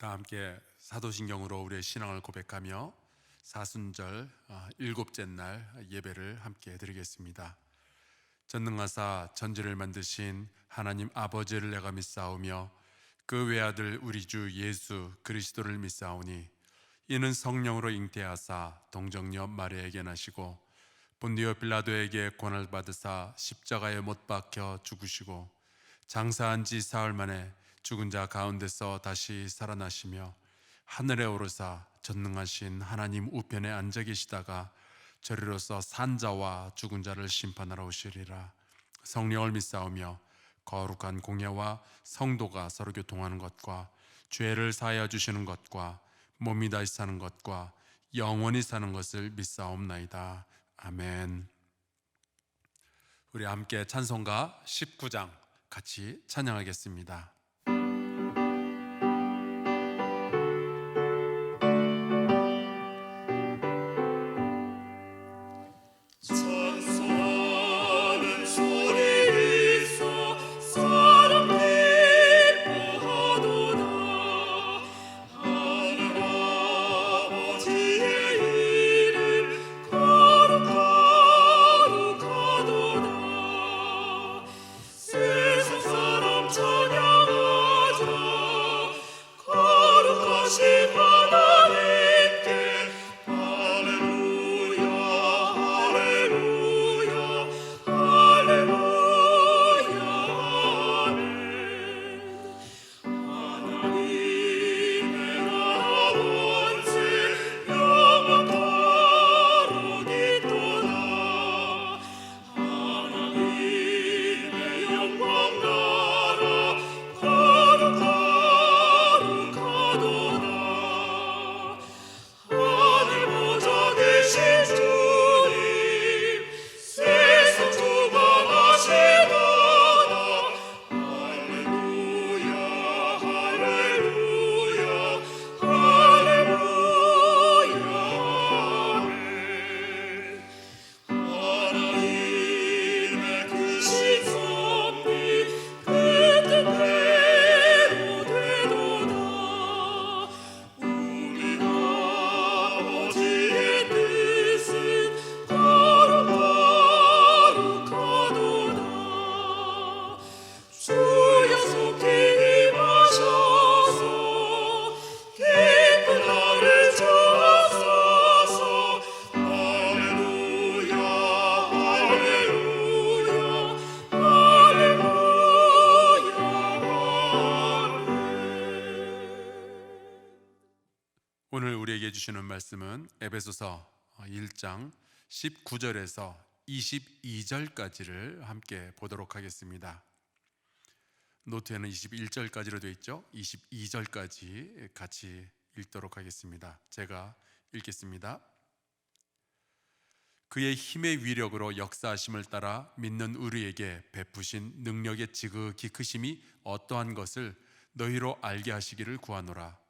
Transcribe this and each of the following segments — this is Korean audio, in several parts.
다 함께 사도신경으로 우리의 신앙을 고백하며 사순절 아, 일곱째 날 예배를 함께 드리겠습니다. 전능하사 전지를 만드신 하나님 아버지를 내가 믿사오며 그 외아들 우리 주 예수 그리스도를 믿사오니 이는 성령으로 잉태하사 동정녀 마리아에게 나시고 본디오 빌라도에게 권을 받으사 십자가에 못 박혀 죽으시고 장사한 지 사흘 만에 죽은 자 가운데서 다시 살아나시며 하늘에 오르사 전능하신 하나님 우편에 앉아 계시다가 저리로서 산 자와 죽은 자를 심판하러 오시리라. 성령을 믿사오며 거룩한 공예와 성도가 서로 교통하는 것과 죄를 사하여 주시는 것과 몸이 다시 사는 것과 영원히 사는 것을 믿사옵나이다. 아멘. 우리 함께 찬송가 19장 같이 찬양하겠습니다. 사 우리에게 주시는 말씀은 에베소서 1장 19절에서 22절까지를 함께 보도록 하겠습니다. 노트에는 21절까지로 되어 있죠. 22절까지 같이 읽도록 하겠습니다. 제가 읽겠습니다. 그의 힘의 위력으로 역사하심을 따라 믿는 우리에게 베푸신 능력의 지극히 크심이 어떠한 것을 너희로 알게 하시기를 구하노라.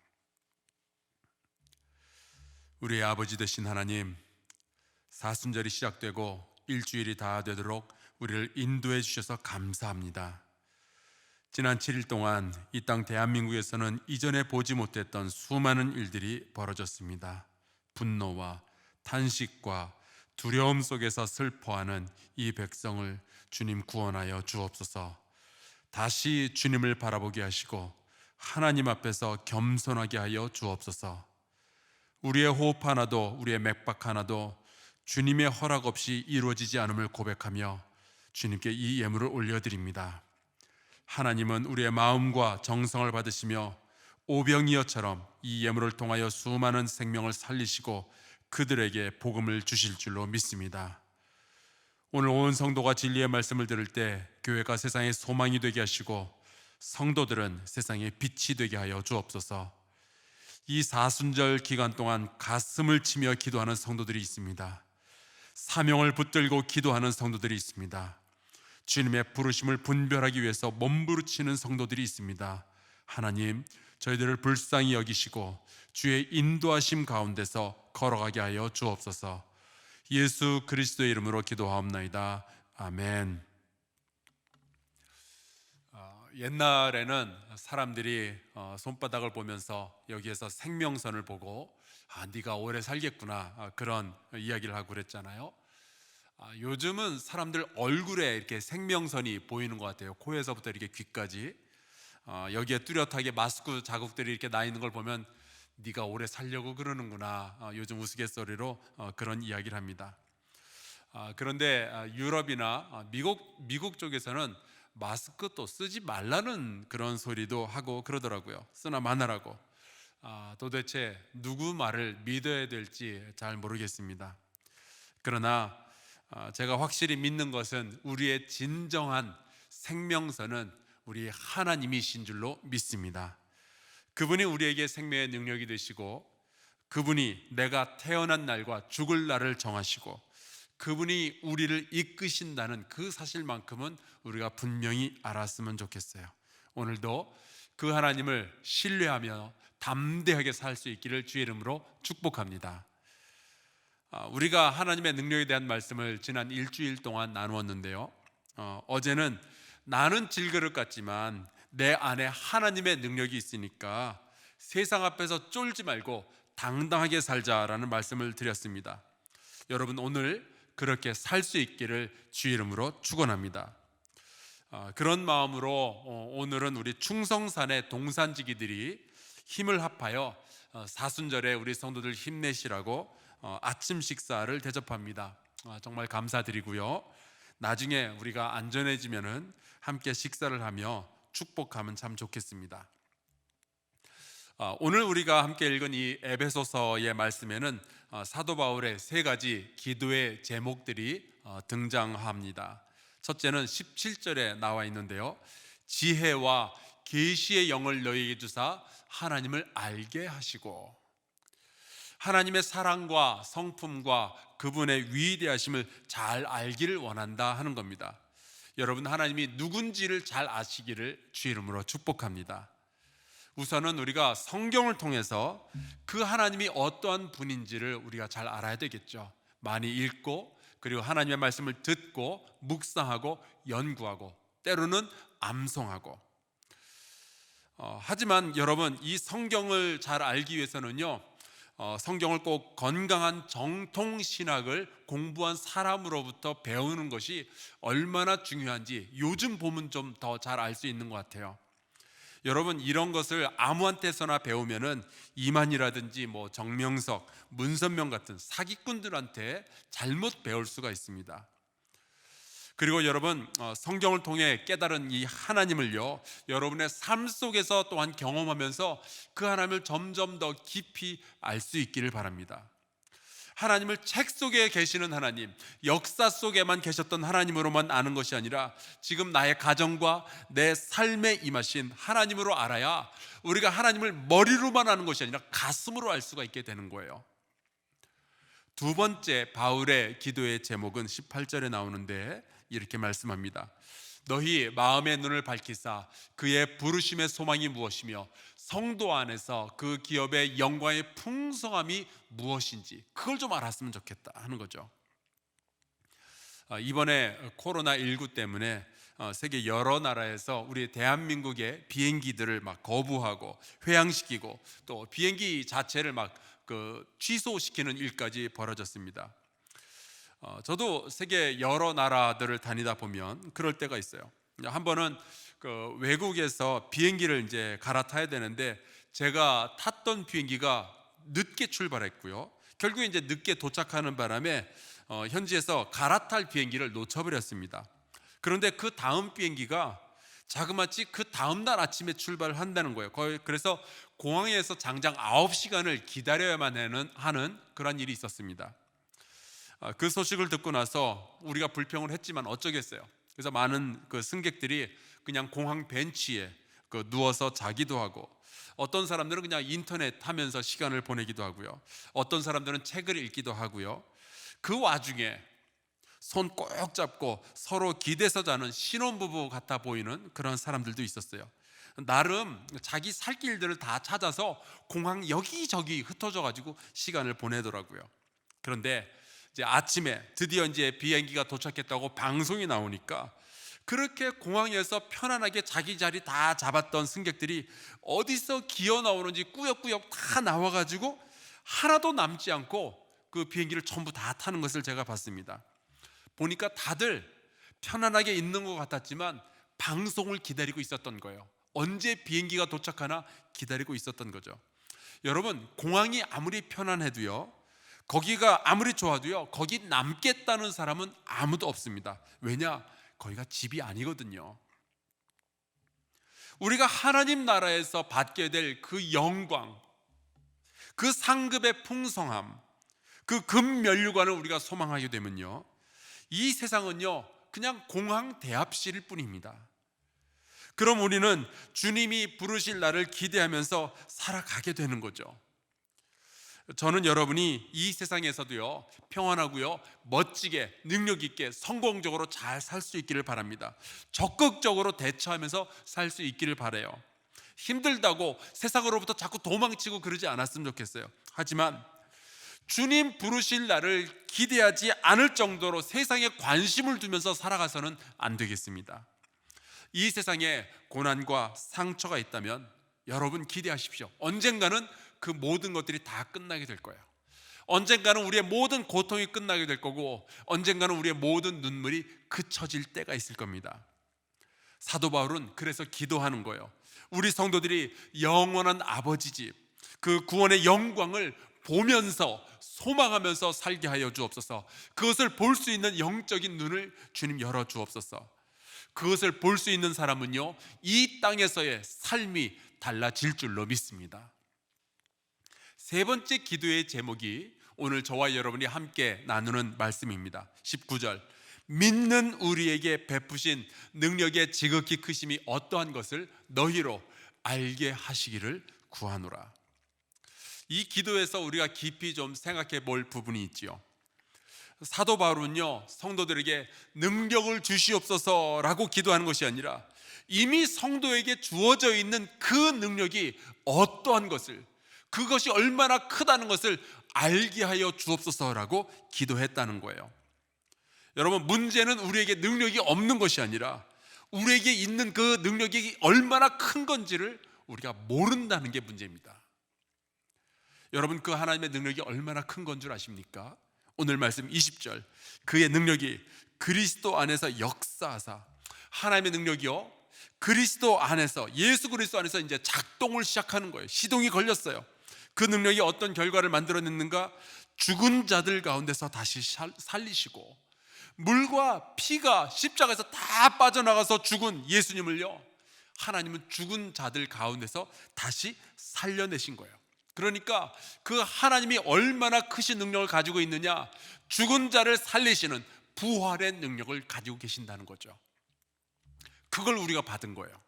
우리의 아버지 되신 하나님, 사순절이 시작되고 일주일이 다 되도록 우리를 인도해 주셔서 감사합니다. 지난 7일 동안 이 땅 대한민국에서는 이전에 보지 못했던 수많은 일들이 벌어졌습니다. 분노와 탄식과 두려움 속에서 슬퍼하는 이 백성을 주님 구원하여 주옵소서. 다시 주님을 바라보게 하시고 하나님 앞에서 겸손하게 하여 주옵소서. 우리의 호흡 하나도 우리의 맥박 하나도 주님의 허락 없이 이루어지지 않음을 고백하며 주님께 이 예물을 올려드립니다. 하나님은 우리의 마음과 정성을 받으시며 오병이어처럼 이 예물을 통하여 수많은 생명을 살리시고 그들에게 복음을 주실 줄로 믿습니다. 오늘 온 성도가 진리의 말씀을 들을 때 교회가 세상의 소망이 되게 하시고 성도들은 세상의 빛이 되게 하여 주옵소서. 이 사순절 기간 동안 가슴을 치며 기도하는 성도들이 있습니다. 사명을 붙들고 기도하는 성도들이 있습니다. 주님의 부르심을 분별하기 위해서 몸부르치는 성도들이 있습니다. 하나님, 저희들을 불쌍히 여기시고 주의 인도하심 가운데서 걸어가게 하여 주옵소서. 예수 그리스도의 이름으로 기도하옵나이다. 아멘. 어, 옛날에는 사람들이 어, 손바닥을 보면서 여기에서 생명선을 보고 아, 네가 오래 살겠구나 아, 그런 이야기를 하고 그랬잖아요. 아, 요즘은 사람들 얼굴에 이렇게 생명선이 보이는 것 같아요. 코에서부터 이렇게 귀까지 어, 여기에 뚜렷하게 마스크 자국들이 이렇게 나 있는 걸 보면 네가 오래 살려고 그러는구나. 어, 요즘 우스갯소리로 어, 그런 이야기를 합니다. 아, 그런데 아, 유럽이나 아, 미국 미국 쪽에서는 마스크 또 쓰지 말라는 그런 소리도 하고 그러더라고요. 쓰나 마나라고. 아, 도대체 누구 말을 믿어야 될지 잘 모르겠습니다. 그러나 아, 제가 확실히 믿는 것은 우리의 진정한 생명선은 우리 하나님이신 줄로 믿습니다. 그분이 우리에게 생명의 능력이 되시고 그분이 내가 태어난 날과 죽을 날을 정하시고 그분이 우리를 이끄신다는 그 사실만큼은 우리가 분명히 알았으면 좋겠어요. 오늘도 그 하나님을 신뢰하며 담대하게 살 수 있기를 주의 이름으로 축복합니다. 아, 우리가 하나님의 능력에 대한 말씀을 지난 일주일 동안 나누었는데요. 어, 어제는 나는 질그릇 같지만 내 안에 하나님의 능력이 있으니까 세상 앞에서 쫄지 말고 당당하게 살자라는 말씀을 드렸습니다. 여러분 오늘 그렇게 살 수 있기를 주 이름으로 축원합니다. 아, 그런 마음으로 어, 오늘은 우리 충성산의 동산지기들이 힘을 합하여 어, 사순절에 우리 성도들 힘내시라고 어, 아침 식사를 대접합니다. 아, 정말 감사드리고요. 나중에 우리가 안전해지면은 함께 식사를 하며 축복하면 참 좋겠습니다. 아, 오늘 우리가 함께 읽은 이 에베소서의 말씀에는 아, 사도 바울의 세 가지 기도의 제목들이 어, 등장합니다. 첫째는 17절에 나와 있는데요. 지혜와 계시의 영을 너희에게 주사 하나님을 알게 하시고 하나님의 사랑과 성품과 그분의 위대하심을 잘 알기를 원한다 하는 겁니다. 여러분 하나님이 누군지를 잘 아시기를 주 이름으로 축복합니다. 우선은 우리가 성경을 통해서 그 하나님이 어떠한 분인지를 우리가 잘 알아야 되겠죠. 많이 읽고 그리고 하나님의 말씀을 듣고 묵상하고 연구하고 때로는 암송하고 어, 하지만 여러분 이 성경을 잘 알기 위해서는요 어, 성경을 꼭 건강한 정통 신학을 공부한 사람으로부터 배우는 것이 얼마나 중요한지 요즘 보면 좀 더 잘 알 수 있는 것 같아요. 여러분 이런 것을 아무한테서나 배우면은 이만이라든지 뭐 정명석, 문선명 같은 사기꾼들한테 잘못 배울 수가 있습니다. 그리고 여러분 어, 성경을 통해 깨달은 이 하나님을요 여러분의 삶 속에서 또한 경험하면서 그 하나님을 점점 더 깊이 알 수 있기를 바랍니다. 하나님을 책 속에 계시는 하나님, 역사 속에만 계셨던 하나님으로만 아는 것이 아니라 지금 나의 가정과 내 삶에 임하신 하나님으로 알아야 우리가 하나님을 머리로만 아는 것이 아니라 가슴으로 알 수가 있게 되는 거예요. 두 번째 바울의 기도의 제목은 18절에 나오는데 이렇게 말씀합니다. 너희 마음의 눈을 밝히사 그의 부르심의 소망이 무엇이며 성도 안에서 그 기업의 영광의 풍성함이 무엇인지 그걸 좀 알았으면 좋겠다 하는 거죠. 아, 이번에 코로나 19 때문에 어, 세계 여러 나라에서 우리 대한민국의 비행기들을 막 거부하고 회항시키고 또 비행기 자체를 막 그 취소시키는 일까지 벌어졌습니다. 어, 저도 세계 여러 나라들을 다니다 보면 그럴 때가 있어요. 한 번은 그 외국에서 비행기를 이제 갈아타야 되는데 제가 탔던 비행기가 늦게 출발했고요. 결국에 이제 늦게 도착하는 바람에 어, 현지에서 갈아탈 비행기를 놓쳐버렸습니다. 그런데 그 다음 비행기가 자그마치 그 다음 날 아침에 출발을 한다는 거예요. 거의 그래서 공항에서 장장 9시간을 기다려야만 하는, 하는 그런 일이 있었습니다. 아, 그 소식을 듣고 나서 우리가 불평을 했지만 어쩌겠어요. 그래서 많은 그 승객들이 그냥 공항 벤치에 그 누워서 자기도 하고 어떤 사람들은 그냥 인터넷 하면서 시간을 보내기도 하고요. 어떤 사람들은 책을 읽기도 하고요. 그 와중에 손 꼭 잡고 서로 기대서 자는 신혼부부 같아 보이는 그런 사람들도 있었어요. 나름 자기 살 길들을 다 찾아서 공항 여기저기 흩어져 가지고 시간을 보내더라고요. 그런데 이제 아침에 드디어 이제 비행기가 도착했다고 방송이 나오니까 그렇게 공항에서 편안하게 자기 자리 다 잡았던 승객들이 어디서 기어 나오는지 꾸역꾸역 다 나와가지고 하나도 남지 않고 그 비행기를 전부 다 타는 것을 제가 봤습니다. 보니까 다들 편안하게 있는 것 같았지만 방송을 기다리고 있었던 거예요. 언제 비행기가 도착하나 기다리고 있었던 거죠. 여러분, 공항이 아무리 편안해도요, 거기가 아무리 좋아도요, 거기 남겠다는 사람은 아무도 없습니다. 왜냐? 거기가 집이 아니거든요. 우리가 하나님 나라에서 받게 될 그 영광, 그 상급의 풍성함, 그 금면류관을 우리가 소망하게 되면요. 이 세상은요, 그냥 공항 대합실일 뿐입니다. 그럼 우리는 주님이 부르실 날을 기대하면서 살아가게 되는 거죠. 저는 여러분이 이 세상에서도요 평안하고요 멋지게 능력 있게 성공적으로 잘 살 수 있기를 바랍니다. 적극적으로 대처하면서 살 수 있기를 바래요. 힘들다고 세상으로부터 자꾸 도망치고 그러지 않았으면 좋겠어요. 하지만 주님 부르실 날을 기대하지 않을 정도로 세상에 관심을 두면서 살아가서는 안 되겠습니다. 이 세상에 고난과 상처가 있다면 여러분 기대하십시오. 언젠가는 그 모든 것들이 다 끝나게 될 거예요. 언젠가는 우리의 모든 고통이 끝나게 될 거고 언젠가는 우리의 모든 눈물이 그쳐질 때가 있을 겁니다. 사도 바울은 그래서 기도하는 거예요. 우리 성도들이 영원한 아버지 집, 그 구원의 영광을 보면서 소망하면서 살게 하여 주옵소서. 그것을 볼 수 있는 영적인 눈을 주님 열어 주옵소서. 그것을 볼 수 있는 사람은요, 이 땅에서의 삶이 달라질 줄로 믿습니다. 세 번째 기도의 제목이 오늘 저와 여러분이 함께 나누는 말씀입니다. 19절. 믿는 우리에게 베푸신 능력의 지극히 크심이 어떠한 것을 너희로 알게 하시기를 구하노라. 이 기도에서 우리가 깊이 좀 생각해 볼 부분이 있지요. 사도 바울은요 성도들에게 능력을 주시옵소서라고 기도하는 것이 아니라 이미 성도에게 주어져 있는 그 능력이 어떠한 것을 그것이 얼마나 크다는 것을 알게 하여 주옵소서라고 기도했다는 거예요. 여러분 문제는 우리에게 능력이 없는 것이 아니라 우리에게 있는 그 능력이 얼마나 큰 건지를 우리가 모른다는 게 문제입니다. 여러분 그 하나님의 능력이 얼마나 큰 건 줄 아십니까? 오늘 말씀 20절 그의 능력이 그리스도 안에서 역사하사 하나님의 능력이요 그리스도 안에서 예수 그리스도 안에서 이제 작동을 시작하는 거예요. 시동이 걸렸어요. 그 능력이 어떤 결과를 만들어냈는가? 죽은 자들 가운데서 다시 살- 살리시고 물과 피가 십자가에서 다 빠져나가서 죽은 예수님을요. 하나님은 죽은 자들 가운데서 다시 살려내신 거예요. 그러니까 그 하나님이 얼마나 크신 능력을 가지고 있느냐? 죽은 자를 살리시는 부활의 능력을 가지고 계신다는 거죠. 그걸 우리가 받은 거예요.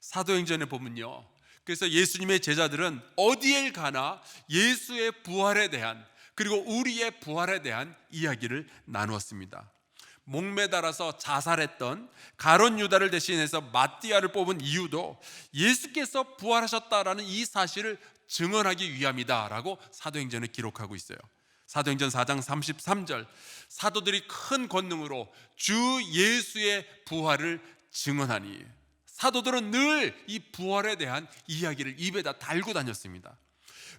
사도행전에 보면요. 그래서 예수님의 제자들은 어디에 가나 예수의 부활에 대한 그리고 우리의 부활에 대한 이야기를 나누었습니다. 목매달아서 자살했던 가론 유다를 대신해서 마띠아를 뽑은 이유도 예수께서 부활하셨다라는 이 사실을 증언하기 위함이다라고 사도행전에 기록하고 있어요. 사도행전 4장 33절 사도들이 큰 권능으로 주 예수의 부활을 증언하니 사도들은 늘 이 부활에 대한 이야기를 입에다 달고 다녔습니다.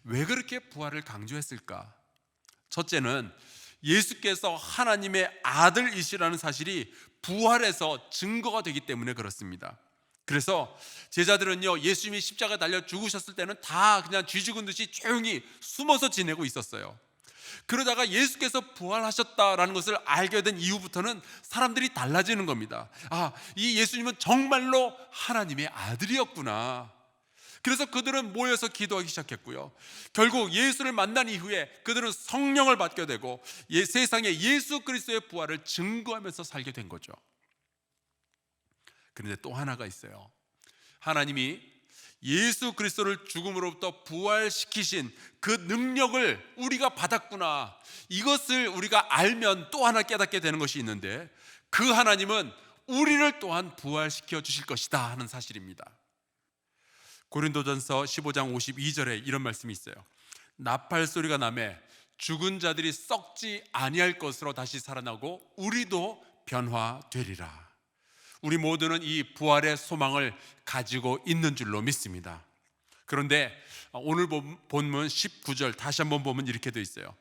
왜 그렇게 부활을 강조했을까? 첫째는 예수께서 하나님의 아들이시라는 사실이 부활해서 증거가 되기 때문에 그렇습니다. 그래서 제자들은요 예수님이 십자가 달려 죽으셨을 때는 다 그냥 쥐 죽은 듯이 조용히 숨어서 지내고 있었어요. 그러다가 예수께서 부활하셨다라는 것을 알게 된 이후부터는 사람들이 달라지는 겁니다. 아, 이 예수님은 정말로 하나님의 아들이었구나. 그래서 그들은 모여서 기도하기 시작했고요. 결국 예수를 만난 이후에 그들은 성령을 받게 되고 예- 세상에 예수 그리스도의 부활을 증거하면서 살게 된 거죠. 그런데 또 하나가 있어요. 하나님이 예수 그리스도를 죽음으로부터 부활시키신 그 능력을 우리가 받았구나. 이것을 우리가 알면 또 하나 깨닫게 되는 것이 있는데 그 하나님은 우리를 또한 부활시켜 주실 것이다 하는 사실입니다. 고린도전서 15장 52절에 이런 말씀이 있어요. 나팔 소리가 나매 죽은 자들이 썩지 아니할 것으로 다시 살아나고 우리도 변화되리라. 우리 모두는 이 부활의 소망을 가지고 있는 줄로 믿습니다. 그런데 오늘 본- 본문 19절 다시 한번 보면 이렇게 되어 있어요.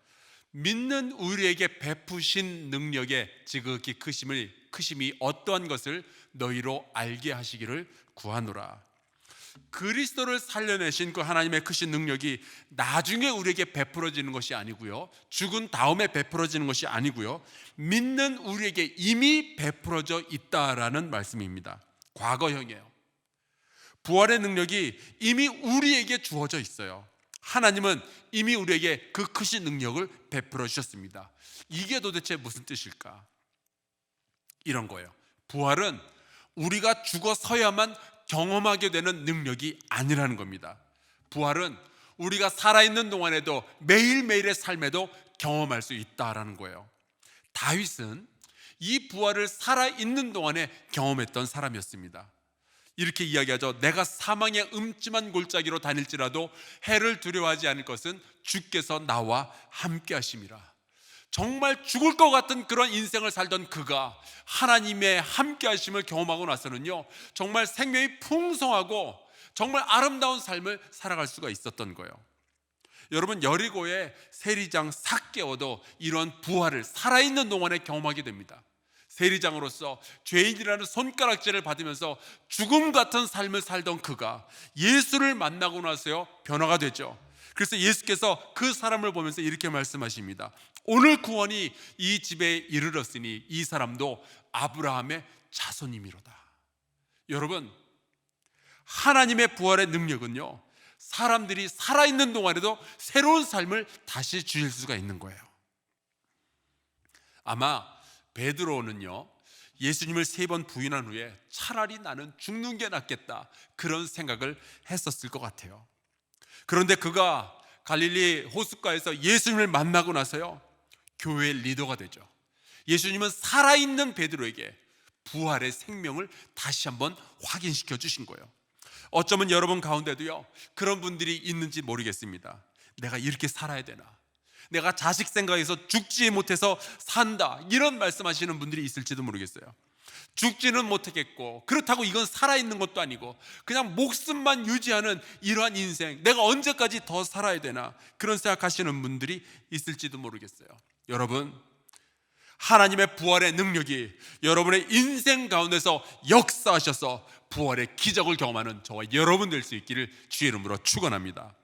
믿는 우리에게 베푸신 능력의 지극히 크심을 크심이 어떠한 것을 너희로 알게 하시기를 구하노라. 그리스도를 살려내신 그 하나님의 크신 능력이 나중에 우리에게 베풀어지는 것이 아니고요. 죽은 다음에 베풀어지는 것이 아니고요. 믿는 우리에게 이미 베풀어져 있다라는 말씀입니다. 과거형이에요. 부활의 능력이 이미 우리에게 주어져 있어요. 하나님은 이미 우리에게 그 크신 능력을 베풀어 주셨습니다. 이게 도대체 무슨 뜻일까? 이런 거예요. 부활은 우리가 죽어서야만 경험하게 되는 능력이 아니라는 겁니다. 부활은 우리가 살아있는 동안에도 매일매일의 삶에도 경험할 수 있다라는 거예요. 다윗은 이 부활을 살아있는 동안에 경험했던 사람이었습니다. 이렇게 이야기하죠. 내가 사망의 음침한 골짜기로 다닐지라도 해를 두려워하지 않을 것은 주께서 나와 함께 하심이라. 정말 죽을 것 같은 그런 인생을 살던 그가 하나님의 함께 하심을 경험하고 나서는요. 정말 생명이 풍성하고 정말 아름다운 삶을 살아갈 수가 있었던 거예요. 여러분 여리고의 세리장 삭개어도 이런 부활을 살아있는 동안에 경험하게 됩니다. 세리장으로서 죄인이라는 손가락질을 받으면서 죽음 같은 삶을 살던 그가 예수를 만나고 나서요 변화가 되죠. 그래서 예수께서 그 사람을 보면서 이렇게 말씀하십니다. 오늘 구원이 이 집에 이르렀으니 이 사람도 아브라함의 자손이미로다. 여러분 하나님의 부활의 능력은요 사람들이 살아있는 동안에도 새로운 삶을 다시 주실 수가 있는 거예요. 아마 베드로는요 예수님을 세 번 부인한 후에 차라리 나는 죽는 게 낫겠다 그런 생각을 했었을 것 같아요. 그런데 그가 갈릴리 호숫가에서 예수님을 만나고 나서요 교회의 리더가 되죠. 예수님은 살아있는 베드로에게 부활의 생명을 다시 한번 확인시켜 주신 거예요. 어쩌면 여러분 가운데도요 그런 분들이 있는지 모르겠습니다. 내가 이렇게 살아야 되나? 내가 자식 생각해서 죽지 못해서 산다 이런 말씀하시는 분들이 있을지도 모르겠어요. 죽지는 못하겠고 그렇다고 이건 살아있는 것도 아니고 그냥 목숨만 유지하는 이러한 인생 내가 언제까지 더 살아야 되나 그런 생각하시는 분들이 있을지도 모르겠어요. 여러분 하나님의 부활의 능력이 여러분의 인생 가운데서 역사하셔서 부활의 기적을 경험하는 저와 여러분 될 수 있기를 주의 이름으로 축원합니다.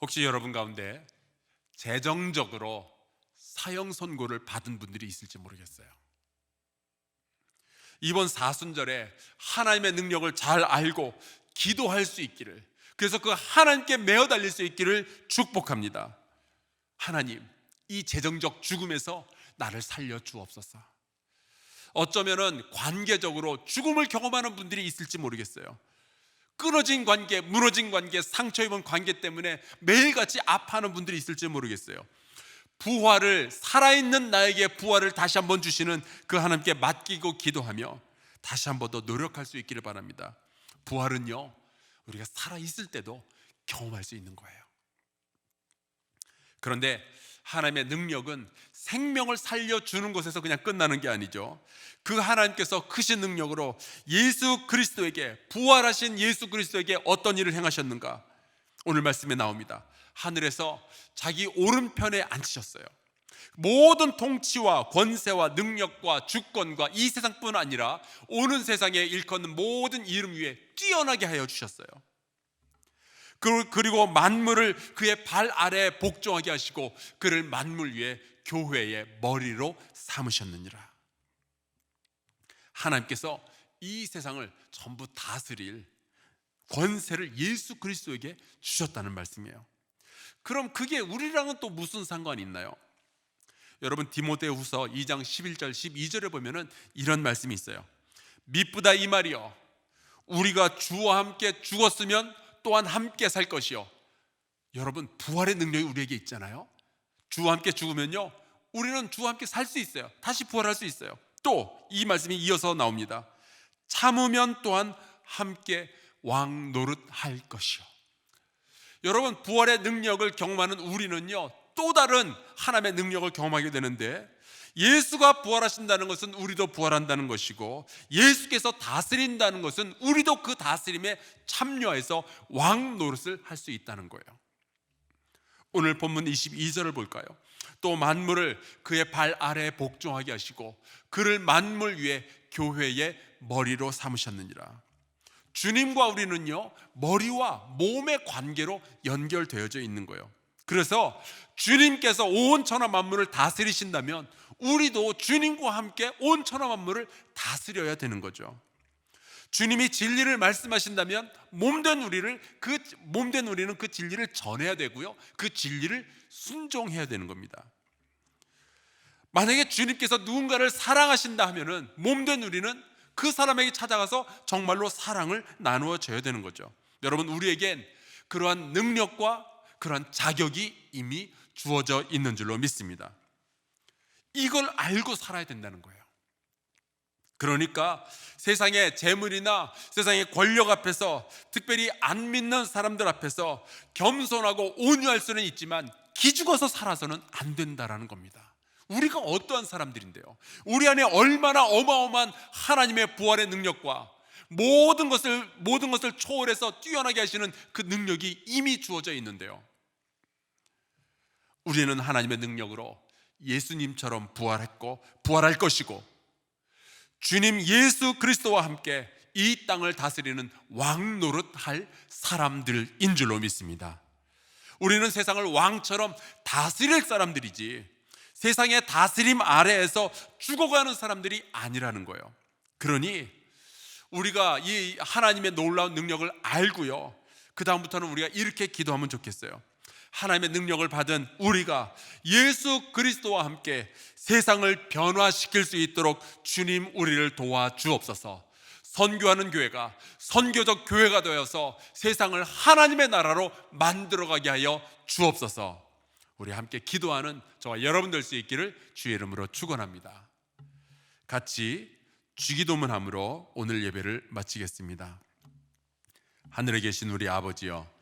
혹시 여러분 가운데 재정적으로 사형 선고를 받은 분들이 있을지 모르겠어요. 이번 사순절에 하나님의 능력을 잘 알고 기도할 수 있기를 그래서 그 하나님께 매어 달릴 수 있기를 축복합니다. 하나님, 이 재정적 죽음에서 나를 살려 주옵소서. 어쩌면은 관계적으로 죽음을 경험하는 분들이 있을지 모르겠어요. 끊어진 관계, 무너진 관계, 상처 입은 관계 때문에 매일같이 아파하는 분들이 있을지 모르겠어요. 부활을 살아있는 나에게 부활을 다시 한번 주시는 그 하나님께 맡기고 기도하며 다시 한번 더 노력할 수 있기를 바랍니다. 부활은요 우리가 살아 있을 때도 경험할 수 있는 거예요. 그런데 하나님의 능력은 생명을 살려주는 것에서 그냥 끝나는 게 아니죠. 그 하나님께서 크신 능력으로 예수 그리스도에게 부활하신 예수 그리스도에게 어떤 일을 행하셨는가? 오늘 말씀에 나옵니다. 하늘에서 자기 오른편에 앉히셨어요. 모든 통치와 권세와 능력과 주권과 이 세상뿐 아니라 오는 세상에 일컫는 모든 이름 위에 뛰어나게 하여 주셨어요. 그- 그리고 만물을 그의 발 아래에 복종하게 하시고 그를 만물 위에 교회의 머리로 삼으셨느니라. 하나님께서 이 세상을 전부 다스릴 권세를 예수 그리스도에게 주셨다는 말씀이에요. 그럼 그게 우리랑은 또 무슨 상관이 있나요? 여러분 디모데후서 2장 11절 12절에 보면은 이런 말씀이 있어요. 미쁘다 이 말이요 우리가 주와 함께 죽었으면 또한 함께 살 것이요. 여러분 부활의 능력이 우리에게 있잖아요. 주와 함께 죽으면요. 우리는 주와 함께 살 수 있어요. 다시 부활할 수 있어요. 또 이 말씀이 이어서 나옵니다. 참으면 또한 함께 왕 노릇할 것이요. 여러분 부활의 능력을 경험하는 우리는요. 또 다른 하나님의 능력을 경험하게 되는데 예수가 부활하신다는 것은 우리도 부활한다는 것이고 예수께서 다스린다는 것은 우리도 그 다스림에 참여해서 왕 노릇을 할 수 있다는 거예요. 오늘 본문 22절을 볼까요? 또 만물을 그의 발 아래에 복종하게 하시고 그를 만물 위에 교회의 머리로 삼으셨느니라. 주님과 우리는요 머리와 몸의 관계로 연결되어져 있는 거예요. 그래서 주님께서 온 천하 만물을 다스리신다면 우리도 주님과 함께 온 천하 만물을 다스려야 되는 거죠. 주님이 진리를 말씀하신다면 몸된 우리를 그 몸된 우리는 그 진리를 전해야 되고요. 그 진리를 순종해야 되는 겁니다. 만약에 주님께서 누군가를 사랑하신다 하면은 몸된 우리는 그 사람에게 찾아가서 정말로 사랑을 나누어 줘야 되는 거죠. 여러분 우리에겐 그러한 능력과 그러한 자격이 이미 주어져 있는 줄로 믿습니다. 이걸 알고 살아야 된다는 거예요. 그러니까 세상의 재물이나 세상의 권력 앞에서 특별히 안 믿는 사람들 앞에서 겸손하고 온유할 수는 있지만 기죽어서 살아서는 안 된다라는 겁니다. 우리가 어떠한 사람들인데요? 우리 안에 얼마나 어마어마한 하나님의 부활의 능력과 모든 것을 모든 것을 초월해서 뛰어나게 하시는 그 능력이 이미 주어져 있는데요. 우리는 하나님의 능력으로 예수님처럼 부활했고 부활할 것이고 주님 예수 그리스도와 함께 이 땅을 다스리는 왕 노릇할 사람들인 줄로 믿습니다. 우리는 세상을 왕처럼 다스릴 사람들이지 세상의 다스림 아래에서 죽어가는 사람들이 아니라는 거예요. 그러니 우리가 이 하나님의 놀라운 능력을 알고요. 그 다음부터는 우리가 이렇게 기도하면 좋겠어요. 하나님의 능력을 받은 우리가 예수 그리스도와 함께 세상을 변화시킬 수 있도록 주님 우리를 도와 주옵소서. 선교하는 교회가 선교적 교회가 되어서 세상을 하나님의 나라로 만들어가게 하여 주옵소서. 우리 함께 기도하는 저와 여러분 될 수 있기를 주의 이름으로 축원합니다. 같이 주기도문함으로 오늘 예배를 마치겠습니다. 하늘에 계신 우리 아버지여